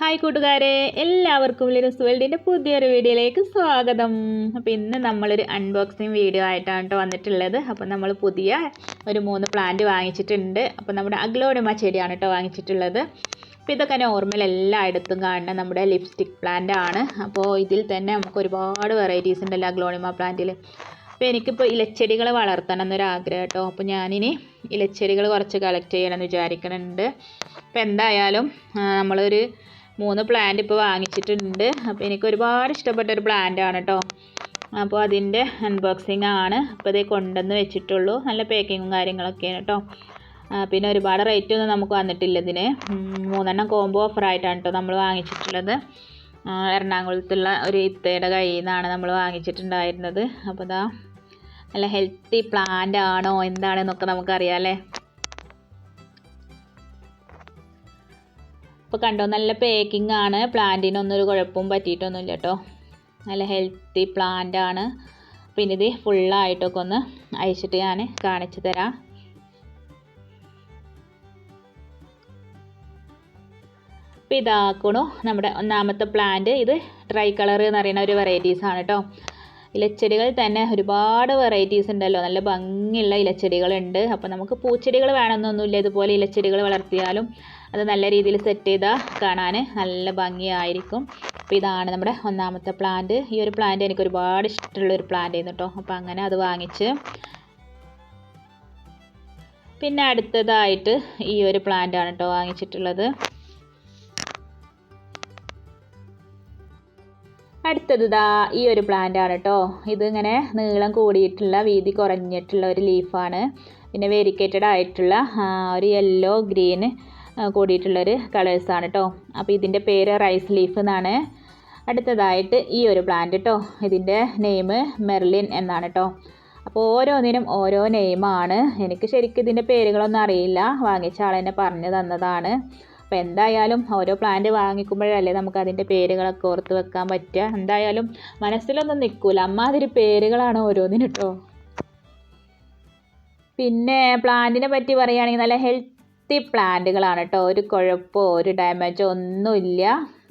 Hi കൂട്ടുകാരെ. എല്ലാവർക്കും Linus വേൾഡിന്റെ പുതിയൊരു വീഡിയോയിലേക്ക് സ്വാഗതം. അപ്പോൾ ഇന്ന് നമ്മളൊരു അൺബോക്സിങ് വീഡിയോ ആയിട്ടാണ് കേട്ടോ വന്നിട്ടുള്ളത്. അപ്പോൾ നമ്മൾ പുതിയ ഒരു മൂന്ന് പ്ലാന്റ് വാങ്ങിച്ചിട്ടുണ്ട്. അപ്പോൾ നമ്മുടെ അഗ്ലോണിമ ചെടിയാണ് കേട്ടോ വാങ്ങിച്ചിട്ടുള്ളത്. അപ്പോൾ ഇതൊക്കെ നോർമൽ എല്ലായിടത്തും കാണുന്ന നമ്മുടെ ലിപ്സ്റ്റിക് പ്ലാന്റ് ആണ്. അപ്പോൾ ഇതിൽ തന്നെ നമുക്ക് ഒരുപാട് വെറൈറ്റീസ് ഉണ്ടല്ലോ അഗ്ലോണിമ പ്ലാന്റിൽ അപ്പോൾ എനിക്കിപ്പോൾ ഇലച്ചെടികൾ വളർത്തണം എന്നൊരു ആഗ്രഹം കേട്ടോ അപ്പോൾ ഞാനിനി ഇലച്ചെടികൾ കുറച്ച് കളക്ട് ചെയ്യണമെന്ന് വിചാരിക്കുന്നുണ്ട് അപ്പോൾ എന്തായാലും നമ്മളൊരു മൂന്ന് പ്ലാന്റ് ഇപ്പോൾ വാങ്ങിച്ചിട്ടുണ്ട്. അപ്പോൾ എനിക്ക് ഒരുപാട് ഇഷ്ടപ്പെട്ട ഒരു പ്ലാന്റ് ആണ് കേട്ടോ അപ്പോൾ അതിന്റെ അൺബോക്സിങ് ആണ് അപ്പോൾ ഇതേ കൊണ്ടുവന്ന് വെച്ചിട്ടുള്ളൂ. നല്ല പാക്കിങ്ങും കാര്യങ്ങളൊക്കെയാണ് കേട്ടോ പിന്നെ ഒരുപാട് റേറ്റ് ഒന്നും നമുക്ക് വന്നിട്ടില്ല ഇതിന്. മൂന്നെണ്ണം കോംബോ ഓഫറായിട്ടാണ് കേട്ടോ നമ്മൾ വാങ്ങിച്ചിട്ടുള്ളത്. എറണാകുളത്തുള്ള ഒരു ഇത്തയുടെ കയ്യിൽ നിന്നാണ് നമ്മൾ വാങ്ങിച്ചിട്ടുണ്ടായിരുന്നത്. അപ്പോൾ ഇതാ നല്ല ഹെൽത്തി പ്ലാന്റ് ആണോ? എന്താണെന്നൊക്കെ നമുക്കറിയാം അല്ലേ? ഇപ്പോൾ കണ്ടോ നല്ല പേക്കിംഗ് ആണ്. പ്ലാന്റിനൊന്നും ഒരു കുഴപ്പവും പറ്റിയിട്ടൊന്നുമില്ല കേട്ടോ നല്ല ഹെൽത്തി പ്ലാന്റ് ആണ്. പിന്നെ ഇത് ഫുള്ളായിട്ടൊക്കെ ഒന്ന് അയച്ചിട്ട് ഞാൻ കാണിച്ചു തരാം. അപ്പോൾ ഇതാക്കണു നമ്മുടെ ഒന്നാമത്തെ പ്ലാന്റ് ഇത് ഡ്രൈ കളർ എന്ന് പറയുന്ന ഒരു വെറൈറ്റീസ് ആണ് കേട്ടോ ഇലച്ചെടികൾ തന്നെ ഒരുപാട് വെറൈറ്റീസ് ഉണ്ടല്ലോ. നല്ല ഭംഗിയുള്ള ഇലച്ചെടികളുണ്ട്. അപ്പോൾ നമുക്ക് പൂച്ചെടികൾ വേണമെന്നൊന്നുമില്ല. ഇതുപോലെ ഇലച്ചെടികൾ വളർത്തിയാലും അത് നല്ല രീതിയിൽ സെറ്റ് ചെയ്താൽ കാണാൻ നല്ല ഭംഗിയായിരിക്കും. അപ്പോൾ ഇതാണ് നമ്മുടെ ഒന്നാമത്തെ പ്ലാന്റ് ഈ ഒരു പ്ലാന്റ് എനിക്ക് ഒരുപാട് ഇഷ്ടമുള്ള ഒരു പ്ലാന്റ് ആയിരുന്നു കേട്ടോ അപ്പോൾ അങ്ങനെ അത് വാങ്ങിച്ച് പിന്നെ അടുത്തതായിട്ട് ഈ ഒരു പ്ലാന്റ് ആണ് കേട്ടോ വാങ്ങിച്ചിട്ടുള്ളത്. അടുത്തത് ഇതാ ഈ ഒരു പ്ലാന്റ് ആണ് കേട്ടോ ഇതിങ്ങനെ നീളം കൂടിയിട്ടുള്ള വീതി കുറഞ്ഞിട്ടുള്ള ഒരു ലീഫാണ് പിന്നെ വേരിക്കേറ്റഡ് ആയിട്ടുള്ള ഒരു യെല്ലോ ഗ്രീൻ കൂടിയിട്ടുള്ളൊരു കളേഴ്സാണ് കേട്ടോ അപ്പോൾ ഇതിന്റെ പേര് റൈസ് ലീഫ് എന്നാണ്. അടുത്തതായിട്ട് ഈ ഒരു പ്ലാന്റ് കേട്ടോ ഇതിന്റെ നെയിം മെർലിൻ എന്നാണ് കേട്ടോ അപ്പോൾ ഓരോന്നിനും ഓരോ നെയിമാണ് എനിക്ക് ശരിക്കും ഇതിന്റെ പേരുകളൊന്നും അറിയില്ല. വാങ്ങിച്ച ആളെന്നെ പറഞ്ഞു തന്നതാണ്. അപ്പോൾ എന്തായാലും ഓരോ പ്ലാന്റ് വാങ്ങിക്കുമ്പോഴല്ലേ നമുക്ക് അതിന്റെ പേരുകളൊക്കെ ഓർത്ത് വെക്കാൻ പറ്റുക. എന്തായാലും മനസ്സിലൊന്നും നിൽക്കില്ല അമ്മാതിരി പേരുകളാണ് ഓരോന്നിനും കേട്ടോ പിന്നെ പ്ലാന്റിനെ പറ്റി പറയുകയാണെങ്കിൽ നല്ല ഹെൽത്തി പ്ലാന്റുകളാണ് കേട്ടോ ഒരു കുഴപ്പമോ ഒരു ഡാമേജോ ഒന്നുമില്ല.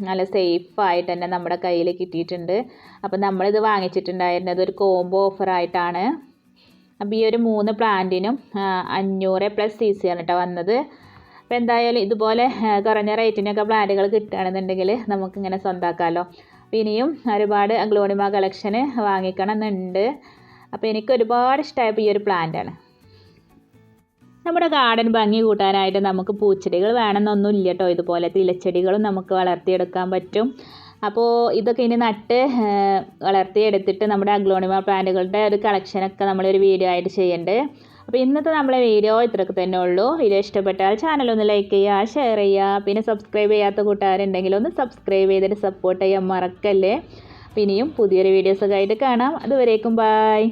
നല്ല സേഫായിട്ട് തന്നെ നമ്മുടെ കയ്യിൽ കിട്ടിയിട്ടുണ്ട്. അപ്പോൾ നമ്മളിത് വാങ്ങിച്ചിട്ടുണ്ടായിരുന്നത് ഒരു കോംബോ ഓഫറായിട്ടാണ് അപ്പോൾ ഈ ഒരു മൂന്ന് പ്ലാന്റിനും അഞ്ഞൂറ് പ്ലസ് സി സി ആണ് കേട്ടോ വന്നത്. അപ്പോൾ എന്തായാലും ഇതുപോലെ കുറഞ്ഞ റേറ്റിനൊക്കെ പ്ലാന്റുകൾ കിട്ടുകയാണെന്നുണ്ടെങ്കിൽ നമുക്കിങ്ങനെ സ്വന്തമാക്കാമല്ലോ അപ്പം ഇനിയും ഒരുപാട് ഗ്ലോണിമ കളക്ഷന് വാങ്ങിക്കണം എന്നുണ്ട് അപ്പോൾ എനിക്ക് ഒരുപാട് ഇഷ്ടമായപ്പോൾ ഈ ഒരു പ്ലാന്റാണ് നമ്മുടെ ഗാർഡൻ ഭംഗി കൂട്ടാനായിട്ട് നമുക്ക് പൂച്ചെടികൾ വേണമെന്നൊന്നും ഇല്ല കേട്ടോ ഇതുപോലെ ഇലച്ചെടികളും നമുക്ക് വളർത്തിയെടുക്കാൻ പറ്റും. അപ്പോൾ ഇതൊക്കെ ഇനി നട്ട് വളർത്തിയെടുത്തിട്ട് നമ്മുടെ അഗ്ലോണിമ പ്ലാന്റുകളുടെ ഒരു കളക്ഷനൊക്കെ നമ്മളൊരു വീഡിയോ ആയിട്ട് ചെയ്യേണ്ടത് അപ്പോൾ ഇന്നത്തെ നമ്മളെ വീഡിയോ ഇത്രയൊക്കെ തന്നെ ഉള്ളൂ. വീഡിയോ ഇഷ്ടപ്പെട്ടാൽ ചാനൽ ഒന്ന് ലൈക്ക് ചെയ്യുക ഷെയർ ചെയ്യുക. പിന്നെ സബ്സ്ക്രൈബ് ചെയ്യാത്ത കൂട്ടുകാരുണ്ടെങ്കിൽ ഒന്ന് സബ്സ്ക്രൈബ് ചെയ്തിട്ട് സപ്പോർട്ട് ചെയ്യാൻ മറക്കല്ലേ. പിന്നെയും പുതിയൊരു വീഡിയോസൊക്കെ ആയിട്ട് കാണാം. അതുവരേക്കും ബായ്